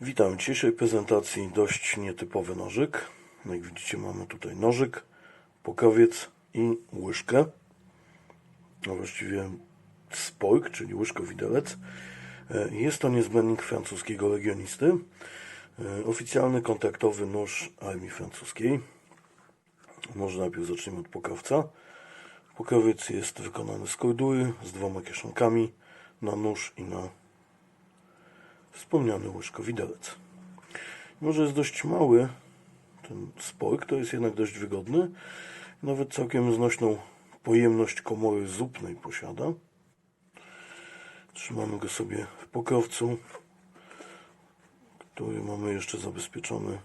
Witam. W dzisiejszej prezentacji dość nietypowy nożyk. No Jak widzicie mamy tutaj nożyk, pokowiec i łyżkę. A właściwie spojk, czyli łyżko-widelec. E, Jest to niezbędnik francuskiego legionisty. E, Oficjalny kontaktowy nóż armii francuskiej. Może najpierw zacznijmy od pokowca. Pokowiec jest wykonany z kordury, z dwoma kieszonkami na nóż i na wspomniany łyżko-widelec. Może jest dość mały ten spojk, to jest jednak dość wygodny. Nawet całkiem znośną pojemność komory zupnej posiada. Trzymamy go sobie w pokowcu, który mamy jeszcze zabezpieczony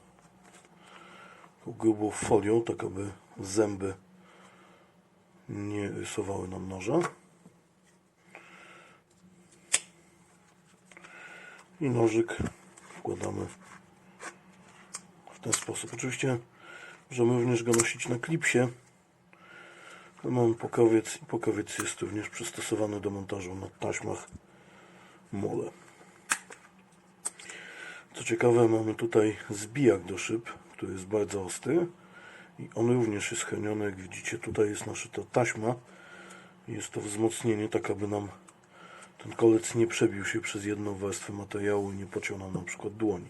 grubą folią, tak aby zęby nie rysowały nam noża. I nożyk wkładamy w ten sposób. Oczywiście możemy również go nosić na klipsie. Mamy pokowiec i pokowiec jest również przystosowany do montażu na taśmach mole. Co ciekawe mamy tutaj zbijak do szyb, który jest bardzo ostry i on również jest chroniony. Jak widzicie tutaj jest naszyta taśma. Jest to wzmocnienie tak aby nam ten kolec nie przebił się przez jedną warstwę materiału i nie pociął nam na przykład dłoni.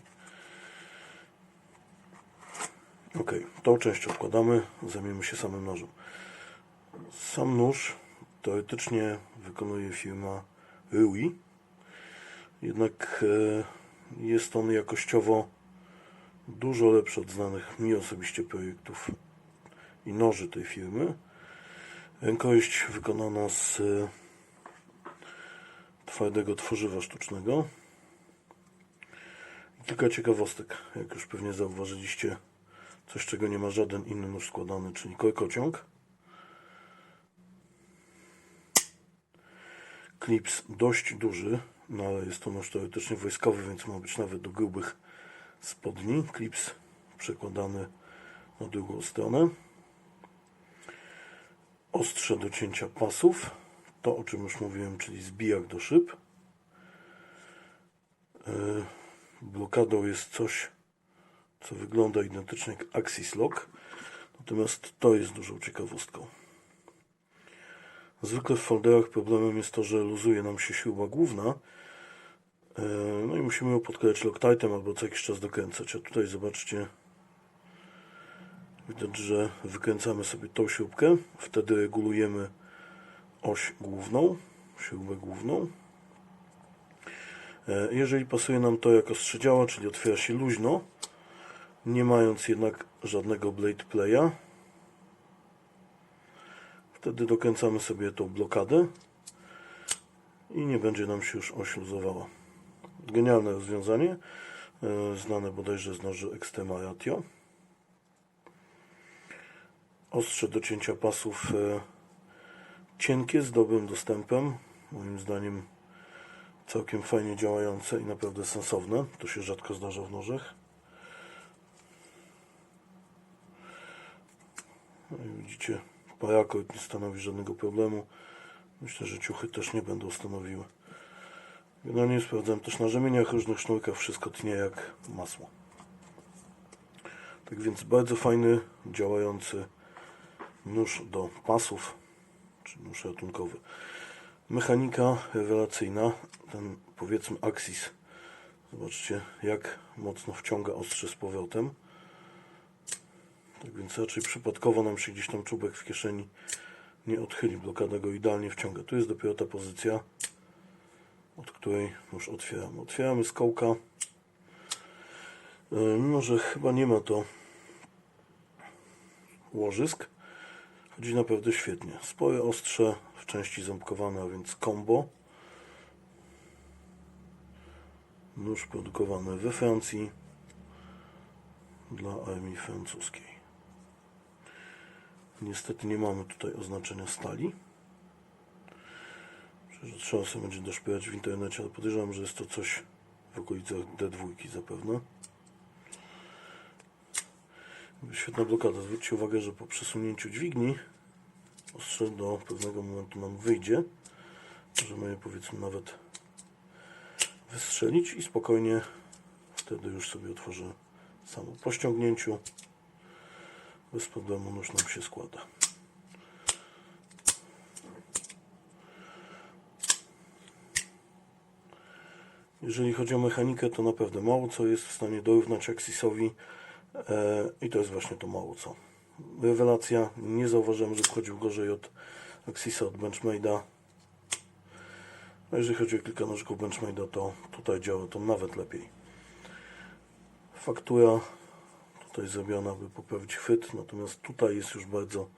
Ok, tą część odkładamy, zajmiemy się samym nożem. Sam nóż teoretycznie wykonuje firma Rui, jednak e, jest on jakościowo dużo lepszy od znanych mi osobiście projektów i noży tej firmy. Rękojeść wykonana z twardego tworzywa sztucznego. Kilka ciekawostek, jak już pewnie zauważyliście, coś czego nie ma żaden inny nóż składany, czyli korkociąg. Klips dość duży, no ale jest to nóż teoretycznie wojskowy, więc ma być nawet do grubych spodni. Klips przekładany na drugą stronę. Ostrze do cięcia pasów to, o czym już mówiłem, czyli zbijak do szyb. Yy, Blokadą jest coś, co wygląda identycznie jak Axis Lock, natomiast to jest dużą ciekawostką. Zwykle w folderach problemem jest to, że luzuje nam się śruba główna, yy, no i musimy ją podklejać Loctitem albo co jakiś czas dokręcać. A tutaj zobaczcie, widać, że wykręcamy sobie tą śrubkę, wtedy regulujemy oś główną, śrubę główną. E, Jeżeli pasuje nam to jako strzydziała, czyli otwiera się luźno, nie mając jednak żadnego blade playa, wtedy dokręcamy sobie tą blokadę i nie będzie nam się już oś luzowała. Genialne rozwiązanie, e, znane bodajże z noży Extrema Ratio. Ostrze do cięcia pasów e, cienkie, z dobrym dostępem. Moim zdaniem całkiem fajnie działające i naprawdę sensowne. To się rzadko zdarza w nożach. No widzicie, paracord nie stanowi żadnego problemu. Myślę, że ciuchy też nie będą stanowiły. Generalnie sprawdzałem też na rzemieniach, różnych sznurkach, wszystko tnie jak masło. Tak więc bardzo fajny, działający nóż do pasów czy nóż ratunkowy. Mechanika rewelacyjna, ten powiedzmy Axis. Zobaczcie jak mocno wciąga ostrze z powrotem. Tak więc raczej przypadkowo nam się gdzieś tam czubek w kieszeni nie odchyli. Blokada go idealnie wciąga. Tu jest dopiero ta pozycja, od której już otwieramy. Otwieramy z kołka. E, Mimo, że chyba nie ma to łożysk, Chodzi naprawdę świetnie. Spore ostrze w części ząbkowane, a więc combo. Nóż produkowany we Francji dla armii francuskiej. Niestety nie mamy tutaj oznaczenia stali. Że trzeba sobie będzie doszperać w internecie, ale podejrzewam, że jest to coś w okolicach D2 zapewne. Świetna blokada. Zwróćcie uwagę, że po przesunięciu dźwigni ostrze do pewnego momentu nam wyjdzie. Możemy je powiedzmy nawet wystrzelić i spokojnie Wtedy już sobie otworzę samo po ściągnięciu. Bez problemu nóż nam się składa. Jeżeli chodzi o mechanikę, to naprawdę mało co jest w stanie dorównać Axisowi i to jest właśnie to mało co. Rewelacja, nie zauważyłem, że wchodził gorzej od Axisa, od Benchmade'a. A jeżeli chodzi o kilka nożyków Benchmade'a, to tutaj działa to nawet lepiej. Faktura tutaj zrobiona, by poprawić chwyt, natomiast tutaj jest już bardzo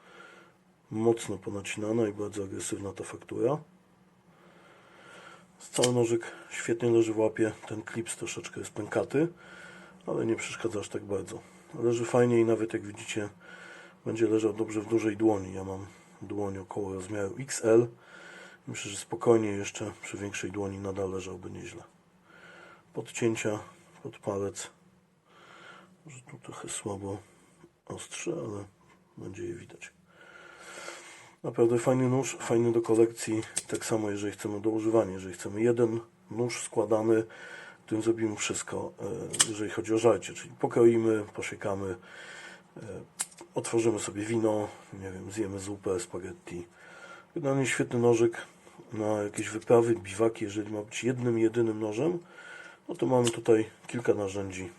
mocno ponacinana i bardzo agresywna ta faktura. Cały nożyk świetnie leży w łapie. Ten klips troszeczkę jest pękaty, ale nie przeszkadza aż tak bardzo. Leży fajnie i nawet jak widzicie będzie leżał dobrze w dużej dłoni. Ja mam dłoń około rozmiaru XL. Myślę, że spokojnie jeszcze przy większej dłoni nadal leżałby nieźle. Podcięcia pod palec. Może tu trochę słabo ostrze, ale będzie je widać. Naprawdę fajny nóż, fajny do kolekcji. Tak samo jeżeli chcemy do używania. Jeżeli chcemy jeden nóż składany, tym zrobimy wszystko, e, jeżeli chodzi o żarcie. Czyli pokroimy, posiekamy, e, otworzymy sobie wino, nie wiem, zjemy zupę, spaghetti. Generalnie świetny nożyk na jakieś wyprawy, biwaki. Jeżeli ma być jednym, jedynym nożem, no to mamy tutaj kilka narzędzi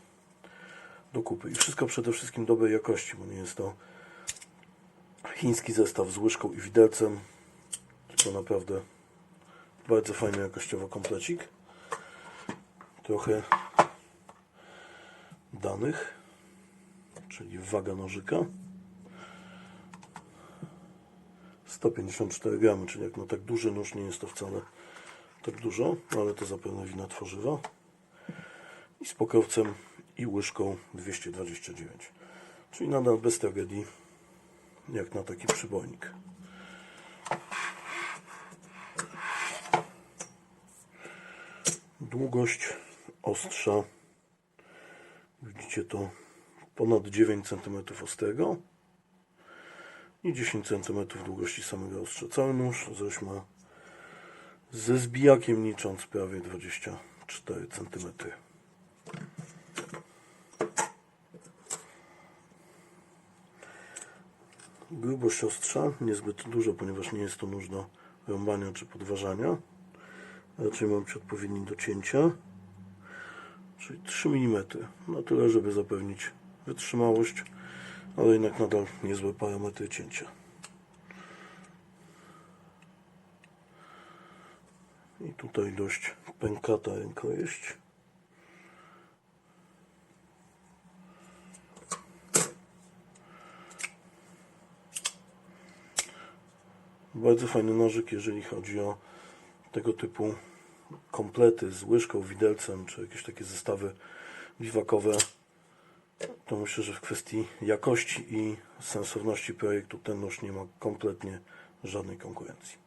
do kupy. I wszystko przede wszystkim dobrej jakości, bo nie jest to chiński zestaw z łyżką i widelcem. Tylko naprawdę bardzo fajny jakościowo komplecik. Trochę danych, czyli waga nożyka. 154 gramy, czyli jak na tak duży nóż nie jest to wcale tak dużo, ale to zapewne wina tworzywa. I z pokrowcem i łyżką 229. Czyli nadal bez tragedii jak na taki przybojnik. Długość ostrza widzicie to ponad 9 cm ostrego i 10 cm długości samego ostrza. Cały nóż zaś ma ze zbijakiem licząc prawie 24 cm. Grubość ostrza niezbyt duża, ponieważ nie jest to nóż do rąbania czy podważania. Raczej ma być odpowiedni do cięcia. Czyli 3 mm. Na tyle, żeby zapewnić wytrzymałość, ale jednak nadal niezłe parametry cięcia. I tutaj dość pękata rękojeść. Bardzo fajny nożyk, jeżeli chodzi o tego typu komplety z łyżką, widelcem, czy jakieś takie zestawy biwakowe. To myślę, że w kwestii jakości i sensowności projektu ten nóż nie ma kompletnie żadnej konkurencji.